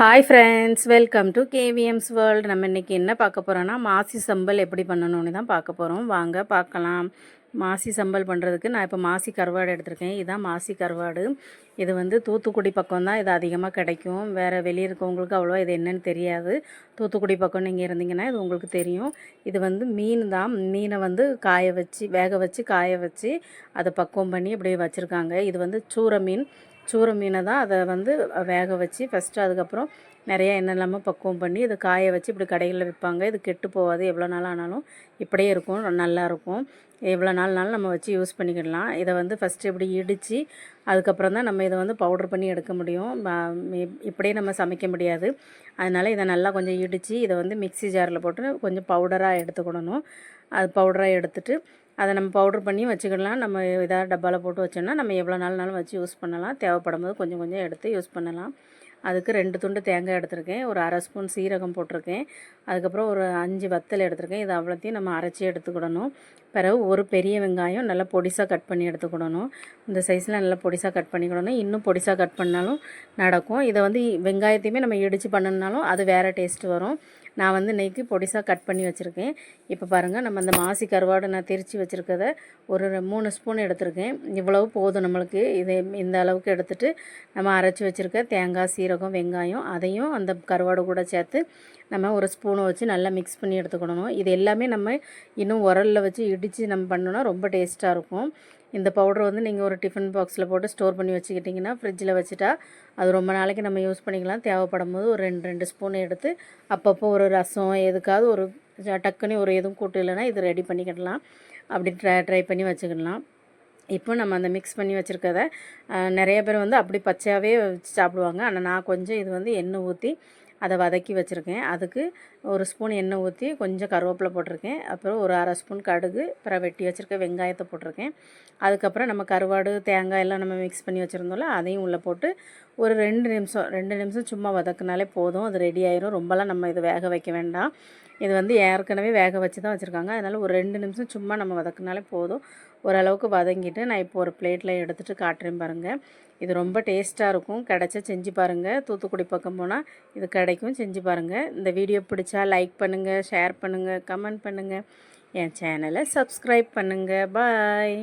Hi friends welcome to KVM's world நம்ம இன்றைக்கி என்ன பார்க்க போகிறோன்னா மாசி சம்பல் எப்படி பண்ணணும்னு தான் பார்க்க போகிறோம் வாங்க பார்க்கலாம். மாசி சம்பல் பண்ணுறதுக்கு நான் இப்போ மாசி கருவாடு எடுத்திருக்கேன். இதுதான் மாசி கருவாடு. இது வந்து தூத்துக்குடி பக்கம் தான் இது அதிகமாக கிடைக்கும். வேறு வெளியே இருக்கவங்களுக்கு அவ்வளோவா இது என்னன்னு தெரியாது. தூத்துக்குடி பக்கம் நீங்கள் இருந்தீங்கன்னா இது உங்களுக்கு தெரியும். இது வந்து மீன் தான். மீனை வந்து காய வச்சு வேக வச்சு காய வச்சு அதை பக்குவம் பண்ணி அப்படியே வச்சுருக்காங்க. இது வந்து சூர மீன். சூர மீனை தான் அதை வந்து வேக வச்சு ஃபஸ்ட்டு அதுக்கப்புறம் நிறையா எண்ணெய் இல்லாமல் பக்குவம் பண்ணி இதை காய வச்சு இப்படி கடைகளில் விற்பாங்க. இது கெட்டு போகாது. எவ்வளோ நாள் ஆனாலும் இப்படியே இருக்கும். நல்லா இருக்கும். எவ்வளோ நாள்னாலும் நம்ம வச்சு யூஸ் பண்ணிக்கிடலாம். இதை வந்து ஃபஸ்ட்டு இப்படி இடித்து அதுக்கப்புறம் தான் நம்ம இதை வந்து பவுட்ரு பண்ணி எடுக்க முடியும். இப்படியே நம்ம சமைக்க முடியாது. அதனால் இதை நல்லா கொஞ்சம் இடித்து இதை வந்து மிக்ஸி ஜாரில் போட்டு கொஞ்சம் பவுடராக எடுத்துக்கணும் அது பவுடராக எடுத்துட்டு அதை நம்ம பவுடர் பண்ணி வச்சுக்கிடலாம். நம்ம இதாக டப்பாவில் போட்டு வச்சோம்னா நம்ம எவ்வளோ நாள்னாலும் வச்சு யூஸ் பண்ணலாம். தேவைப்படும் போது கொஞ்சம் கொஞ்சம் எடுத்து யூஸ் பண்ணலாம். அதுக்கு ரெண்டு துண்டு தேங்காய் எடுத்திருக்கேன். ஒரு அரை ஸ்பூன் சீரகம் போட்டிருக்கேன். அதுக்கப்புறம் ஒரு அஞ்சு வத்தல் எடுத்திருக்கேன். இது அவ்வளோத்தையும் நம்ம அரைச்சி எடுத்துக்கிடணும். பிறகு ஒரு பெரிய வெங்காயம் நல்லா பொடிசாக கட் பண்ணி எடுத்துக்கிடணும். இந்த சைஸில் நல்லா பொடிசாக கட் பண்ணிக்கிடணும். இன்னும் பொடிசாக கட் பண்ணாலும் நடக்கும். இதை வந்து வெங்காயத்தையுமே நம்ம இடித்து பண்ணணுனாலும் அது வேறு டேஸ்ட் வரும். நான் வந்து இன்றைக்கி பொடிசாக கட் பண்ணி வச்சுருக்கேன். இப்போ பாருங்கள் நம்ம அந்த மாசி கருவாடு நான் திரித்து வச்சுருக்கத ஒரு மூணு ஸ்பூன் எடுத்திருக்கேன். இவ்வளவு போதும் நம்மளுக்கு. இது இந்த அளவுக்கு எடுத்துகிட்டு நம்ம அரைச்சி வச்சுருக்க தேங்காய் சீரகம் வெங்காயம் அதையும் அந்த கருவாடு கூட சேர்த்து நம்ம ஒரு ஸ்பூனை வச்சு நல்லா மிக்ஸ் பண்ணி எடுத்துக்கணும். இது எல்லாமே நம்ம இன்னும் உரலில் வச்சு இடித்து நம்ம பண்ணோன்னா ரொம்ப டேஸ்ட்டாக இருக்கும். இந்த பவுடர் வந்து நீங்கள் ஒரு டிஃபன் பாக்ஸில் போட்டு ஸ்டோர் பண்ணி வச்சுக்கிட்டிங்கன்னா ஃப்ரிட்ஜில் வச்சுட்டா அது ரொம்ப நாளைக்கு நம்ம யூஸ் பண்ணிக்கலாம். தேவைப்படும் போது ஒரு ரெண்டு ரெண்டு ஸ்பூன் எடுத்து அப்பப்போ ஒரு ரசம் எதுக்காவது ஒரு டக்குன்னு ஒரு எதுவும் கூட்டு இல்லைன்னா இது ரெடி பண்ணிக்கிடலாம் அப்படி ட்ரை ட்ரை பண்ணி வச்சுக்கிடலாம். இப்போ நம்ம அந்த மிக்ஸ் பண்ணி வச்சுருக்கத நிறைய பேர் வந்து அப்படி பச்சையாகவே வச்சு சாப்பிடுவாங்க. ஆனால் நான் கொஞ்சம் இது வந்து எண்ணெய் ஊற்றி அதை வதக்கி வச்சுருக்கேன். அதுக்கு ஒரு ஸ்பூன் எண்ணெய் ஊற்றி கொஞ்சம் கருவேப்பிலை போட்டிருக்கேன். அப்புறம் ஒரு அரை ஸ்பூன் கடுகு அப்புறம் வெட்டி வச்சுருக்க வெங்காயத்தை போட்டிருக்கேன். அதுக்கப்புறம் நம்ம கருவாடு தேங்காய் எல்லாம் நம்ம மிக்ஸ் பண்ணி வச்சுருந்தோம்ல அதையும் உள்ளே போட்டு ஒரு ரெண்டு நிமிஷம் ரெண்டு நிமிஷம் சும்மா வதக்குனாலே போதும். அது ரெடி ஆயிரும். ரொம்பலாம் நம்ம இது வேக வைக்க வேண்டாம். இது வந்து ஏற்கனவே வேக வச்சு தான் வச்சுருக்காங்க. அதனால் ஒரு ரெண்டு நிமிஷம் சும்மா நம்ம வதக்குனாலே போதும். ஓரளவுக்கு வதங்கிட்டு நான் இப்போ ஒரு பிளேட்டில் எடுத்துகிட்டு காட்டுறேன் பாருங்கள் இது ரொம்ப டேஸ்ட்டாக இருக்கும். கிடச்சா செஞ்சு பாருங்கள் தூத்துக்குடி பக்கம் போனால் இது கிடைக்கும். செஞ்சு பாருங்கள் இந்த வீடியோ பிடிச்சா லைக் பண்ணுங்கள் ஷேர் பண்ணுங்கள் கமெண்ட் பண்ணுங்கள் என் சேனலை சப்ஸ்கிரைப் பண்ணுங்கள் பாய்